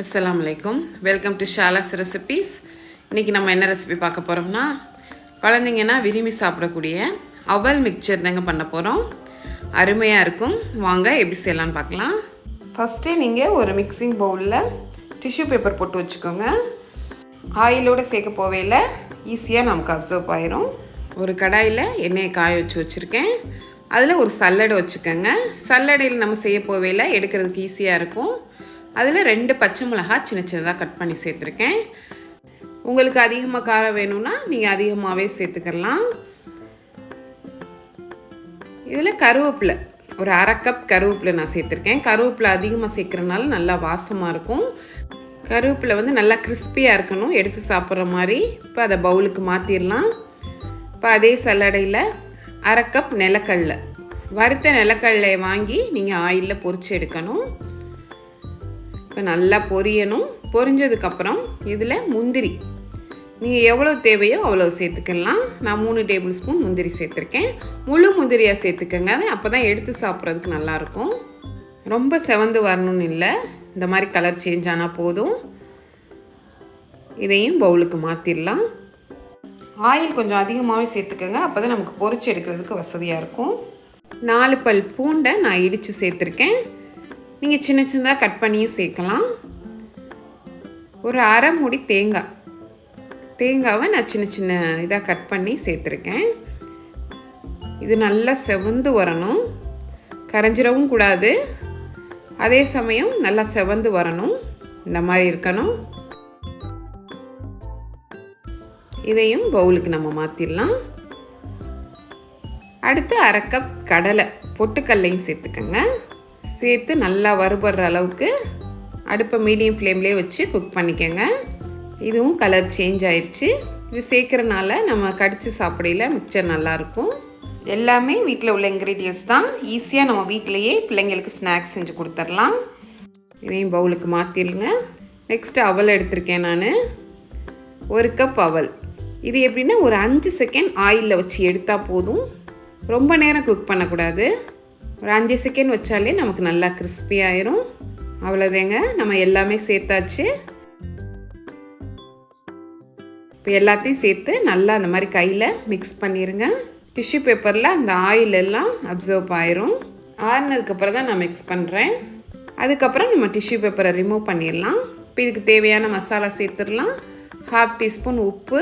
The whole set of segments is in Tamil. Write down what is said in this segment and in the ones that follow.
அஸ்லாம் வெல்கம் டு ஷாலாஸ் ரெசிபீஸ் இன்றைக்கி நம்ம என்ன ரெசிபி பார்க்க போகிறோம்னா குழந்தைங்கன்னா விரும்பி சாப்பிடக்கூடிய அவல் மிக்சர் தாங்க பண்ண போகிறோம் அருமையாக இருக்கும். வாங்க எப்படி செய்யலாம்னு பார்க்கலாம். ஃபஸ்ட்டே நீங்கள் ஒரு மிக்சிங் பவுலில் டிஷ்யூ பேப்பர் போட்டு வச்சுக்கோங்க. ஆயிலோடு சேர்க்க போவையில் ஈஸியாக நமக்கு அப்சர்வ் ஆயிரும். ஒரு கடாயில் எண்ணெயை காய வச்சு வச்சுருக்கேன். அதில் ஒரு சல்லடை வச்சுக்கோங்க. சல்லடையில் நம்ம செய்ய போவையில் எடுக்கிறதுக்கு ஈஸியாக இருக்கும். அதில் ரெண்டு பச்சை மிளகா சின்ன சின்னதாக கட் பண்ணி சேர்த்துருக்கேன். உங்களுக்கு அதிகமாக காரம் வேணும்னா நீங்கள் அதிகமாகவே சேர்த்துக்கலாம். இதில் கருவேப்பிலை ஒரு அரை கப் கருவேப்பிலை நான் சேர்த்துருக்கேன். கருவேப்பிலை அதிகமாக சேர்க்குறனால நல்லா வாசமாக இருக்கும். கருவேப்பிலை வந்து நல்லா கிறிஸ்பியாக இருக்கணும் எடுத்து சாப்பிட்ற மாதிரி. இப்போ அதை பவுலுக்கு மாற்றிடலாம் இப்போ அதே சல்லடையில் அரை கப் நிலக்கடலை. வறுத்த நிலக்கடலையை வாங்கி நீங்கள் ஆயிலில் பொறிச்சு எடுக்கணும். நல்லா பொரியணும். பொரிஞ்சதுக்கப்புறம் இதில் முந்திரி. நீங்கள் எவ்வளோ தேவையோ அவ்வளோ சேர்த்துக்கலாம். நான் மூணு டேபிள் ஸ்பூன் முந்திரி சேர்த்துருக்கேன். முழு முந்திரியாக சேர்த்துக்கங்க. அப்போ தான் எடுத்து சாப்பிட்றதுக்கு நல்லாயிருக்கும் ரொம்ப செவந்து வரணும்னு இல்லை. இந்த மாதிரி கலர் சேஞ்ச் ஆனால் போதும். இதையும் பவுலுக்கு மாற்றிடலாம் ஆயில் கொஞ்சம் அதிகமாகவே சேர்த்துக்கோங்க. அப்போ தான் நமக்கு பொறிச்சு எடுக்கிறதுக்கு வசதியாக இருக்கும். நாலு பல் பூண்டை நான் இடித்து சேர்த்துருக்கேன். நீங்கள் சின்ன சின்னதாக கட் பண்ணியும் சேர்க்கலாம். ஒரு அரை மூடி தேங்காய். தேங்காவை நான் சின்ன சின்ன இதாக கட் பண்ணி சேர்த்துருக்கேன். இது நல்லா செவந்து வரணும். கரைஞ்சிடவும் கூடாது. அதே சமயம் நல்லா செவந்து வரணும். இந்த மாதிரி இருக்கணும். இதையும் பவுலுக்கு நம்ம மாற்றிடலாம் அடுத்து அரை கப் கடலை பொட்டுக்கல்லையும் சேர்த்துக்கோங்க. சேர்த்து நல்லா வறுபடுற அளவுக்கு அடுப்பை மீடியம் ஃப்ளேம்லேயே வச்சு குக் பண்ணிக்கோங்க. இதுவும் கலர் சேஞ்ச் ஆயிடுச்சு இது சேர்க்குறனால நம்ம கடித்து சாப்பிடையில மிக்சர் நல்லாயிருக்கும். எல்லாமே வீட்டில் உள்ள இன்க்ரீடியன்ஸ் தான். ஈஸியாக நம்ம வீட்டிலையே பிள்ளைங்களுக்கு ஸ்நாக்ஸ் செஞ்சு கொடுத்துர்லாம் இதையும் பவுலுக்கு மாற்றிடுங்க நெக்ஸ்ட்டு அவல் எடுத்திருக்கேன் நான். ஒரு கப் அவல் இது எப்படின்னா ஒரு அஞ்சு செகண்ட் ஆயிலில் வச்சு எடுத்தால் போதும். ரொம்ப நேரம் குக் பண்ணக்கூடாது. ஒரு அஞ்சு செகண்ட் வச்சாலே நமக்கு நல்லா கிறிஸ்பி ஆயிரும். அவ்வளோதேங்க நம்ம எல்லாமே சேர்த்தாச்சு. இப்போ எல்லாத்தையும் சேர்த்து நல்லா அந்த மாதிரி கையில் மிக்ஸ் பண்ணிடுங்க டிஷ்யூ பேப்பரில் அந்த ஆயில் எல்லாம் அப்சர்வ் ஆயிரும். ஆறுனதுக்கப்புறம் தான் நான் மிக்ஸ் பண்ணுறேன் அதுக்கப்புறம் நம்ம டிஷ்யூ பேப்பரை ரிமூவ் பண்ணிடலாம். இப்போ இதுக்கு தேவையான மசாலா சேர்த்துடலாம். ஹாஃப் டீஸ்பூன் உப்பு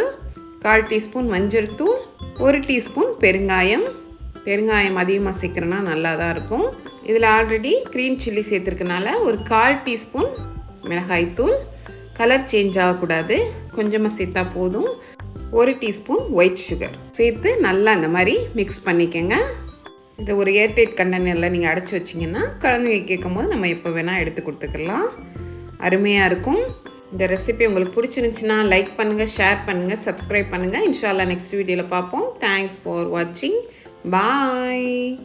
கால் டீஸ்பூன் மஞ்சள் தூள் ஒரு டீஸ்பூன் பெருங்காயம். பெருங்காயம் அதிகமாக சேர்க்குறனா நல்லா தான் இருக்கும். இதில் ஆல்ரெடி க்ரீன் சில்லி சேர்த்துருக்கனால ஒரு கால் டீஸ்பூன் மிளகாய்த்தூள் கலர் சேஞ்ச் ஆகக்கூடாது. கொஞ்சமாக சேர்த்தா போதும். ஒரு டீஸ்பூன் ஒயிட் சுகர் சேர்த்து நல்லா அந்த மாதிரி மிக்ஸ் பண்ணிக்கோங்க. இந்த ஒரு ஏர்டைட் கண்டெய்னரில் நீங்கள் அடைச்சி வச்சிங்கன்னா குழந்தைங்க கேட்கும் போது நம்ம எப்போ வேணால் எடுத்து கொடுத்துக்கலாம். அருமையாக இருக்கும். இந்த ரெசிபி உங்களுக்கு பிடிச்சிருந்துச்சுன்னா லைக் பண்ணுங்கள் ஷேர் பண்ணுங்கள் சப்ஸ்கிரைப் பண்ணுங்கள் இன்ஷால்லா நெக்ஸ்ட் வீடியோவில் பார்ப்போம். தேங்க்ஸ் ஃபார் வாட்சிங் Bye.